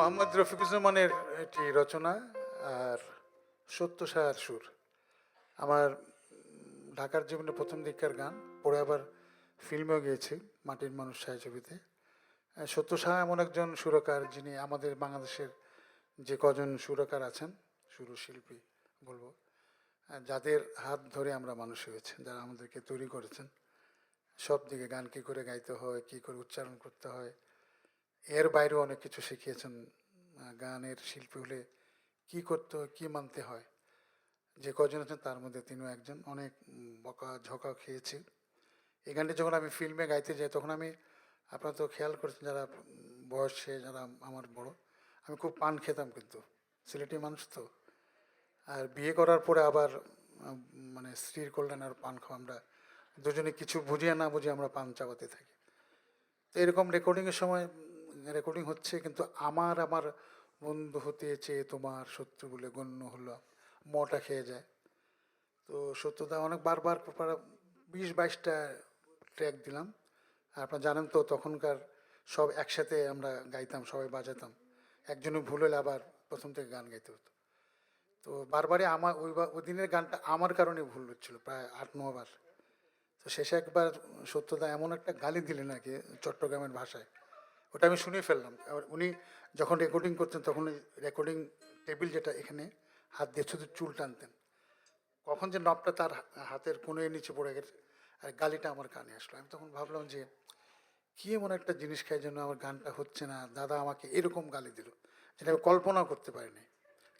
মোহাম্মদ রফিকুজ্জামানের একটি রচনা আর সত্য সাহার সুর। আমার ঢাকার জীবনে প্রথম দিককার গান পরে আবার ফিল্মেও গিয়েছি, মাটির মানুষ ছায়াছবিতে সত্য সাহা এমন একজন সুরকার যিনি আমাদের বাংলাদেশের যে কজন সুরকার আছেন, সুরশিল্পী বলব যাদের হাত ধরে আমরা মানুষ হয়েছে, যারা আমাদেরকে তৈরি করেছেন। সব দিকে গান কী করে গাইতে হয়, কী করে উচ্চারণ করতে হয় এর বাইরেও অনেক কিছু শিখিয়েছেন গানের শিল্পী হলে কী করতে হয় কী মানতে হয়? যে কজন আছেন তার মধ্যে তিনিও একজন। অনেক বকা ঝকা খেয়েছি। এই গানটি যখন আমি ফিল্মে গাইতে যাই, তখন আমি, আপনারা তো খেয়াল করেছেন যারা বয়সে, যারা আমার বড়, আমি খুব পান খেতাম কিন্তু। সিলেটি মানুষ তো। আর বিয়ে করার পরে আবার মানে স্ত্রীর কল্যাণ আর পান খাওয়া, আমরা দুজনে কিছু বুঝিয়ে না বুঝিয়ে আমরা পান চাবাতে থাকি। তো এরকম রেকর্ডিংয়ের সময় রেকর্ডিং হচ্ছে, কিন্তু আমার আমার বন্ধু হতে চেয়ে তোমার শত্রু বলে গণ্য হলো, মটা খেয়ে যায়। তো সত্যতা অনেক বারবার বিশ বাইশটা ট্র্যাক দিলাম। আর আপনারা জানেন তো, তখনকার সব একসাথে আমরা গাইতাম, সবাই বাজাতাম। একজনের ভুল হলে আবার প্রথম থেকে গান গাইতে হতো। তো বারবারই আমার, ওই ওই দিনের গানটা আমার কারণে ভুল হচ্ছিল, প্রায় আট নবার তো শেষে একবার সত্যদা এমন একটা গালি দিলেন নাকি চট্টগ্রামের ভাষায়। ওটা আমি শুনে ফেললাম। আর উনি যখন রেকর্ডিং করতেন তখন রেকর্ডিং টেবিল যেটা এখানে, হাত দিয়ে শুধু চুল টানতেন। কখন যে নবটা তার হাতের কোণে নিচে পড়ে গেছে, আর গালিটা আমার কানে আসলো। আমি তখন ভাবলাম যে, কি এমন একটা জিনিস খাই জন্য আমার গানটা হচ্ছে না, দাদা আমাকে এরকম গালি দিল, যেটা আমি কল্পনাও করতে পারিনি।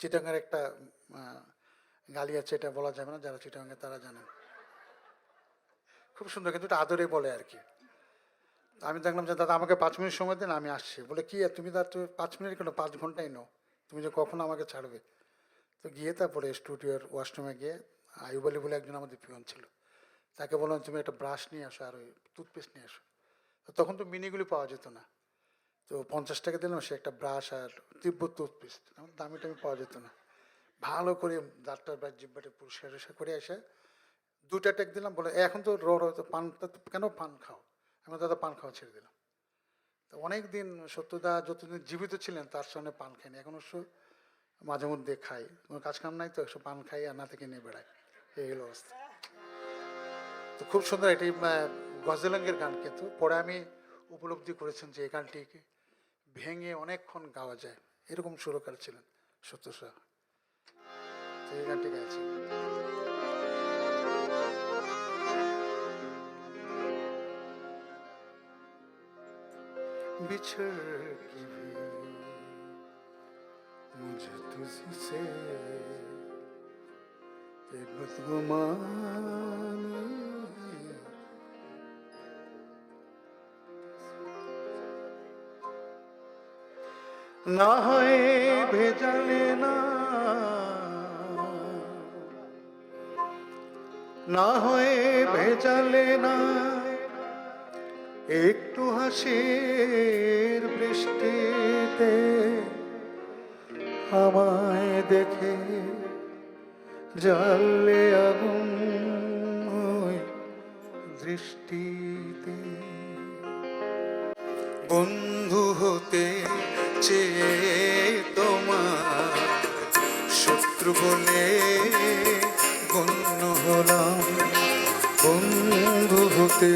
চিটাঙ্গার একটা গালি আছে, এটা বলা যাবে না, যারা চিটাঙ্গে তারা জানেন। খুব সুন্দর, কিন্তু এটা আদরে বলে আর কি। আমি দেখলাম যে, দাদা, আমাকে পাঁচ মিনিট সময় দিন, আমি আসছি। বলে, কি তুমি দাদা, তুমি পাঁচ মিনিট কেন? পাঁচ ঘন্টাই নাও। তুমি যে কখন আমাকে ছাড়বে? তো গিয়ে তারপরে স্টুডিওর ওয়াশরুমে গিয়ে আয়ুব আলী বলে একজন আমাদের পিয়ন ছিল। তাকে বললাম, তুমি একটা ব্রাশ নিয়ে আসো আর ওই টুথপেস্ট নিয়ে আসো। তো তখন তো মিনিগুলি পাওয়া যেত না। তো পঞ্চাশ টাকা দিলাম, সে একটা ব্রাশ আর তিব্বত টুথপেস্ট। আমার দামি টামি পাওয়া যেত না। ভালো করে দাঁতটার বা জিব্বাটা পরিষ্কার করে এসে দুটা টেক দিলাম। বলে, এখন তো র র, তো পানটা কেন পান খাও? আমি দাদা পান খাওয়া ছেড়ে দিলাম। তো অনেক দিন সত্যদা যতদিন জীবিত ছিলেন, তার সঙ্গে পান খাইনি। এখন অবশ্য মাঝে মধ্যে খাই। কোনো কাজ কাম নাই তো একটু পান খাই আর না থেকে নিয়ে বেড়াই। এই হলো অবস্থা। তো খুব সুন্দর এটি গজলাঙ্গের গান কিন্তু। পরে আমি উপলব্ধি করেছেন যে এই গানটিকে ভেঙে অনেকক্ষণ গাওয়া যায়। এরকম সুরকার ছিলেন সত্য তো এই গানটি গাইছি। बिछड़ के भी मुझे तुझसे बदगुमान ना है भेजा लेना ना होए भेजा लेना একটু হাসির বৃষ্টিতে আমায় দেখে জানলে আগুন দৃষ্টিতে। বন্ধু হতে চেয়ে তোমার শত্রু বলে গণ্য হলাম। বন্ধু হতে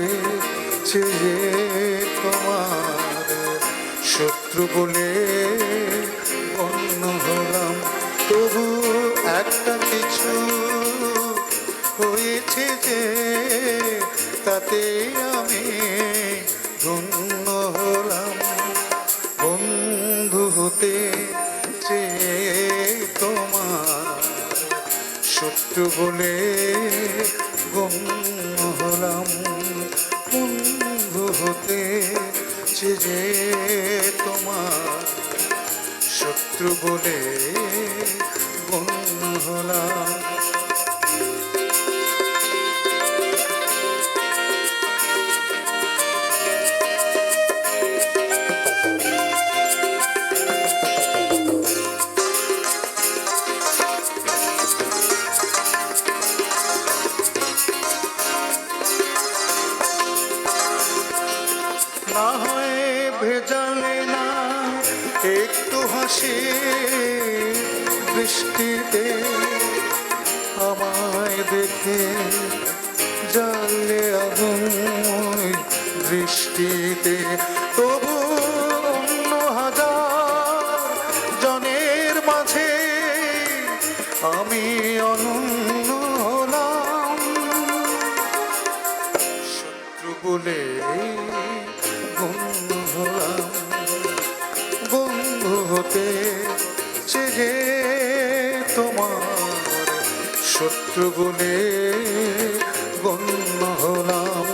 চেয়ে তোমার শত্রু বলে গণ্য হলাম। তবু একটা কিছু হয়েছে যে তাতে আমি ধন্য হলাম। বন্ধু হতে চেয়ে তোমার শত্রু বলে গণ্য যে তোমার শত্রু বলে গণ্য হলাম। বৃষ্টিতে আমায় দেখে জানলে আগুন বৃষ্টিতে। তবু অন্য হাজার জনের মাঝে আমি অনন্য হলাম। শত্রু বলে হতে যে তোমার শত্রু বলে গণ্য হলাম।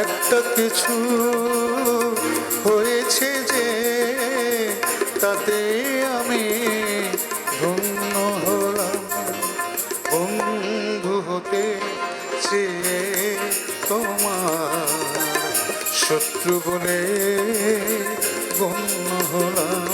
একটা কিছু হয়েছে যে তাতে আমি ধন্য হলাম। বন্ধু হতে চেয়ে তোমার শত্রু বলে গণ্য হলাম।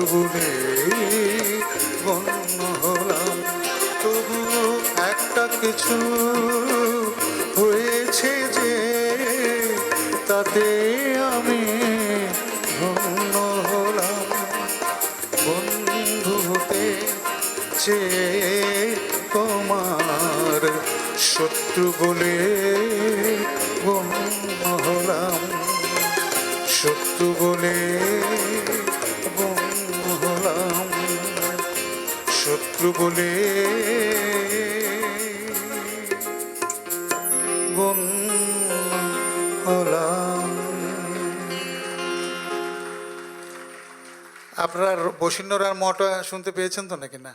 বলে গণ্য হলাম তবু একটা কিছু হয়েছে যে, তাতে আমি ধন্য হলাম বন্ধু হতে চেয়ে তোমার শত্রু বলে গণ্য হলাম শত্রু বলে শত্রু বলে আপনারা হলাম। আপনার বসিন্নরার শুনতে পেয়েছেন তো নাকি? না।